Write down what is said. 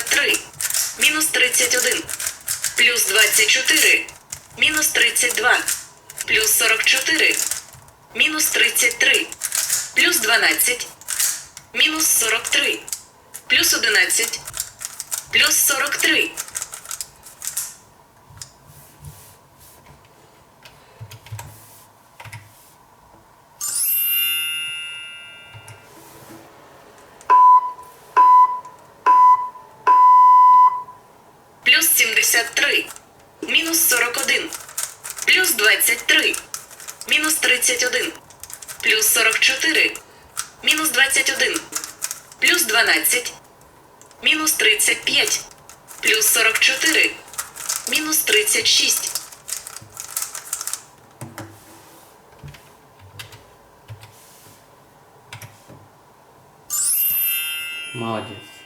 73, мінус 31, плюс 24, мінус 32, плюс 44, мінус 33, плюс 12, мінус 43, плюс 11, плюс 43. 73, мінус 41, плюс 23, мінус 31, плюс 44, мінус 21, плюс 12, мінус 35, плюс 44, мінус 36. Молодець.